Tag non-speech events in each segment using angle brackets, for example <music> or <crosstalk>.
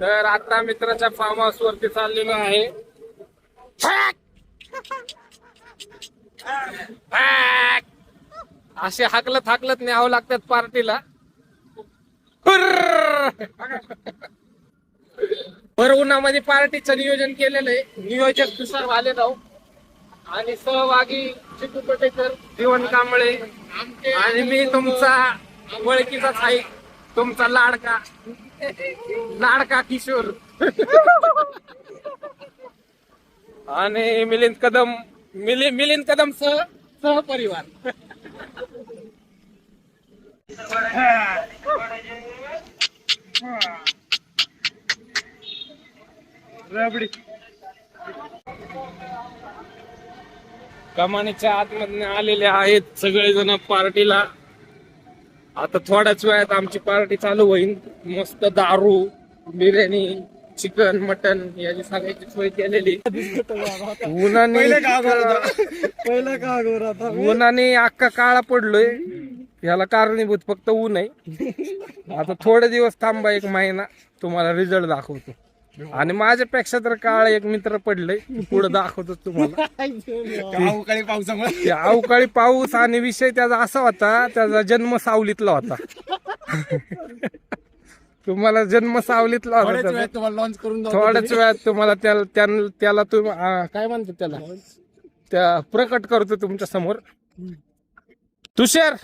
तर आता मित्राच्या फार्म हाऊस वरती चाललेलो आहे. असे हाकलत हाकलत न्यावं लागतात पार्टीला. भर उन्हामध्ये पार्टीचं नियोजन केलेलं आहे. नियोजक तुषार भालेराव आणि सहभागी चिकू पटेकर जीवन कांबळे. आणि मी तुमचा ओळखीचाच आहे तुमचा लाडका. लाडका किशोर. आणि मिलिंद कदम मिलि मिलिंद कदम सह सहपरिवार. रबडी. कमानीच्या आतमधून आलेले आहेत सगळेजण पार्टीला. आता थोड्याच वेळात आमची पार्टी चालू होईल. मस्त दारू बिर्याणी चिकन मटन याची सगळ्याची सोय केलेली. उन्हाने पहिला का उन्हाने अख्खा काळा पडलोय. याला कारणीभूत फक्त ऊन आहे. आता थोडे दिवस थांबा एक महिना. तुम्हाला रिझल्ट दाखवतो. आणि माझ्यापेक्षा तर काळ एक मित्र पडलंय पुढे दाखवतो तुम्हाला. अवकाळी पावसामुळे. ते अवकाळी पाऊस आणि विषय त्याचा असा होता त्याचा जन्म सावलीतला होता. तुम्हाला जन्म सावलीतला होता थोड्याच त्याचा. वेळात तुम्हाला लॉन्च करून जाऊ थोड्याच वेळात तुम्हाला त्याला त्यान- त्याला तुम्ही आ, काय म्हणतात त्याला? त्या प्रकट करतो तुमच्यासमोर. तुषार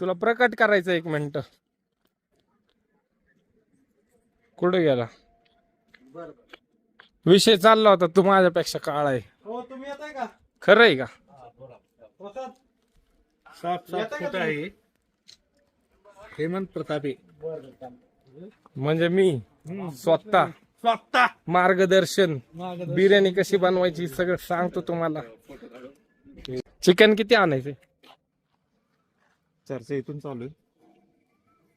तुला प्रकट करायचं एक मिनिट. कुठे गेला? विषय चालला होता तू माझ्यापेक्षा काळ आहे. हो तुम्ही येताय का? खरं आहे का? प्रसाद? आहे? हेमंत प्रतापे. म्हणजे मी स्वतः स्वतः. मार्गदर्शन बिर्याणी कशी बनवायची सगळं सांगतो तुम्हाला. चिकन किती आणायचे चर्चा इथून चालू आहे.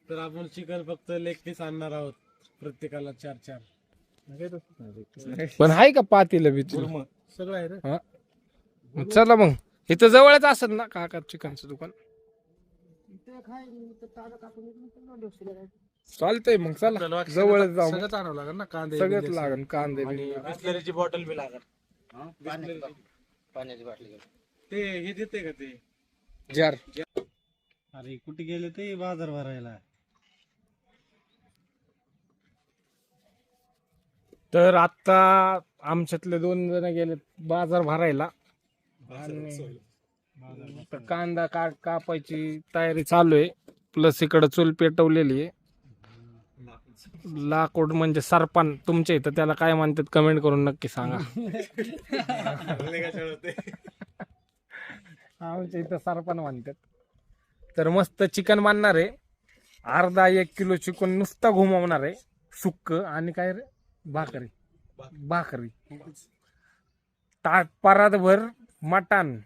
तर आपण चिकन फक्त लेग पीस आणणार आहोत प्रत्येकाला चार चार. पण आहे का पातीला बितीला? सगळं आहे रे. हा? चला मग. इथं जवळच असेल ना काका चिकनचं दुकान? चालतंय मग चला. जवळच जाऊ मग. सगळंच आणावं लागेल ना कांदे सगळंच लागेल कांदे. बिस्लरीची बॉटल बी लागेल. ते हे देते का ते? जार. अरे कुठे गेले ते? बाजार भरायला. तर आता आमच्यातले दोन जण गेले बाजार भरायला. आणि आता कांदा काट कापायची तयारी चालू आहे. प्लस इकडं चूल पेटवलेली आहे. लाकूड म्हणजे सरपान तुमच्या इथं त्याला काय म्हणतात कमेंट करून नक्की सांगा. आमच्या इथं सरपण म्हणतात. तर मस्त चिकन बांधणार आहे. अर्धा एक किलो चिकन नुसतं घुमवणार आहे. सुक्क आणि काय रे? भाकरी. भाकरी. ताट परातभर मटण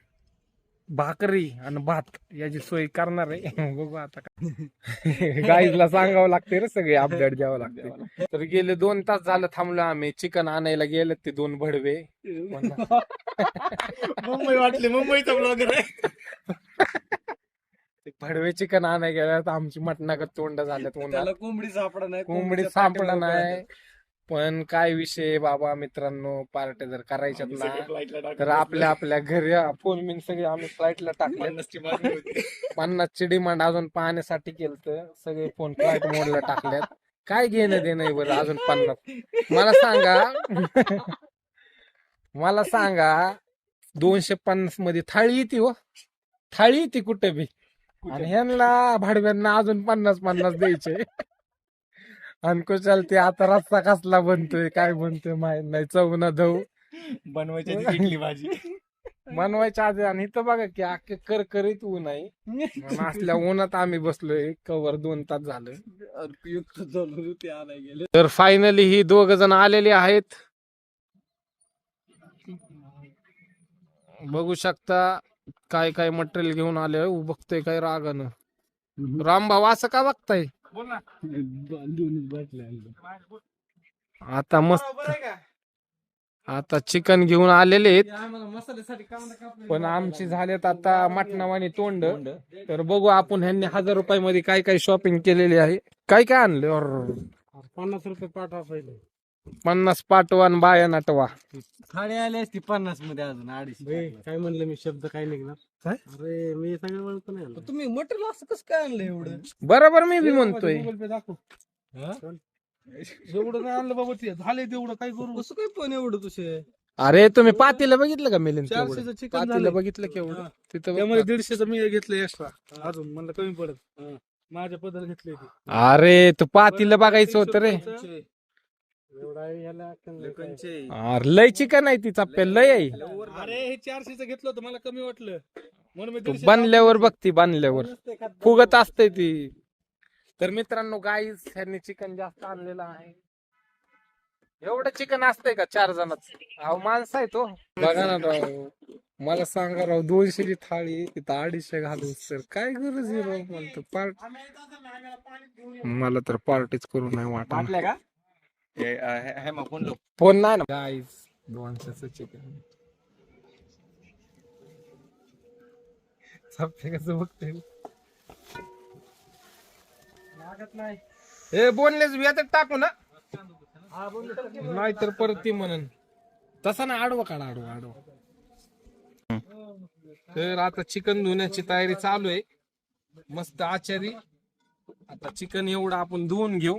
भाकरी आणि भात याची सोय करणार आहे. <laughs> बघू आता काय. <laughs> गाईजला सांगावं लागते रे सगळे <laughs> अपडेट द्यावं लागते तर गेले दोन तास झालं थांबलो आम्ही. चिकन आणायला गेले ते दोन भडवे. मुंबई वाटली मुंबईचा ब्लॉगर भडवे चिकन आणायला गेल्यात. आमची मटणागत तोंड झाल्यात त्याला कोंबडी सापडा नाही कोंबडी सापडा नाही पण काय विषय बाबा मित्रांनो पार्ट्या जर करायच्यात ना तर आपल्या आपल्या घरी फोन बिन सगळे आम्ही फ्लाईटला टाकले. पन्नासची डिमांड अजून पाहण्यासाठी केलं सगळे फोन फ्लाईट मोडला टाकल्यात. काय घेणं देणं बरं अजून पन्नास? मला सांगा. मला सांगा दोनशे पन्नासमध्ये थाळी येते हो. थाळी येते कुठे बी? आणि ह्यांना भाडव्यांना अजून पन्नास पन्नास द्यायचे. आणि कुशाल ते आता रस्ता कसला बनतोय काय बनतोय माहीत नाही. चवना धव. बनवायची आधी पिकली भाजी. बनवायच्या आधी आणि इथं बघा की अख्खे करकरीत ऊन आहे. असल्या उन्हात आम्ही बसलोय कवर दोन तास झालं. आणाय गेले. तर फायनली ही दोघ जण आलेले आहेत. बघू शकता काय काय मटेरियल घेऊन आले बघतोय काय रागानं. रामभाऊ असं का बघताय? आता मस्त. आता चिकन घेऊन आलेले आहेत. पण आमची झालेत आता मटणावानी तोंड. तर बघू आपण ह्यांनी हजार रुपयामध्ये काय काय शॉपिंग केलेली आहे. काय काय आणले? पन्नास रुपये पाठवा पहिले. पन्नास पाटवान बाया नाटवा. थाळी आली असती पन्नासमध्ये अजून अडीचशे बे, काय म्हणलं मी? शब्द काय निघणार? काय? अरे मी सगळं ओळखतो नाही आलं. तुम्ही मटेरियल असं कसं काय आणलं एवढं? बरोबर मी बी म्हणतोय. गुगल पे दाखव. एवढं नाही आणलं बाबा ते. झाले तेवढं काय करू? कसं काय पण एवढं तुझे? अरे तुम्ही पातीला बघितलं का मिलिंद तेवढं? चारशेचं चिकन पातीला झालं बघितलं केवढं तिथं त्यामध्ये. दीडशेचं मी घेतलं एक्स्ट्रा अजून म्हणलं कमी पडत. माझ्या पदर घेतले ते. अरे तू पातीला बघायचं होतं रे ह्याला अक्कल नाही काय. अरे लय चिकन आहे ती लय आहे. अरे हे चारशेचं घेतलं होतं मला कमी वाटलं. म्हणून मी तू दीडशे बांधल्यावर बघती बांधल्यावर फुगत असते ती. तर मित्रांनो गाईस ह्यांनी चिकन जास्त आणलेलं आहे. एवढं चिकन असतंय का चार जणात अहो माणसं आहे तो बघा ना राव मला सांगा राव दोनशेची थाळी तिथं अडीचशे घालून सर काय गरज आहे राव? मला तर पार्ट मला तर पार्टीच करू नाही वाटत. हे मग कोण लोक फोन नाही ना गाईस दोनशेच चिकन कसं बघते लागत नाही. हे बोनलेस याच्यात टाकू ना. नाही तर परत ती म्हणन. तसा ना आडवा काढा आडवा आडवा. तर आता चिकन धुण्याची तयारी चालू आहे. मस्त आचारी. आता चिकन एवढं आपण धुवून घेऊ.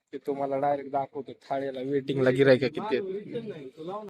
ते तुम्हाला डायरेक्ट दाखवतो थाळीला वेटिंगला गिरायका किती आहेत.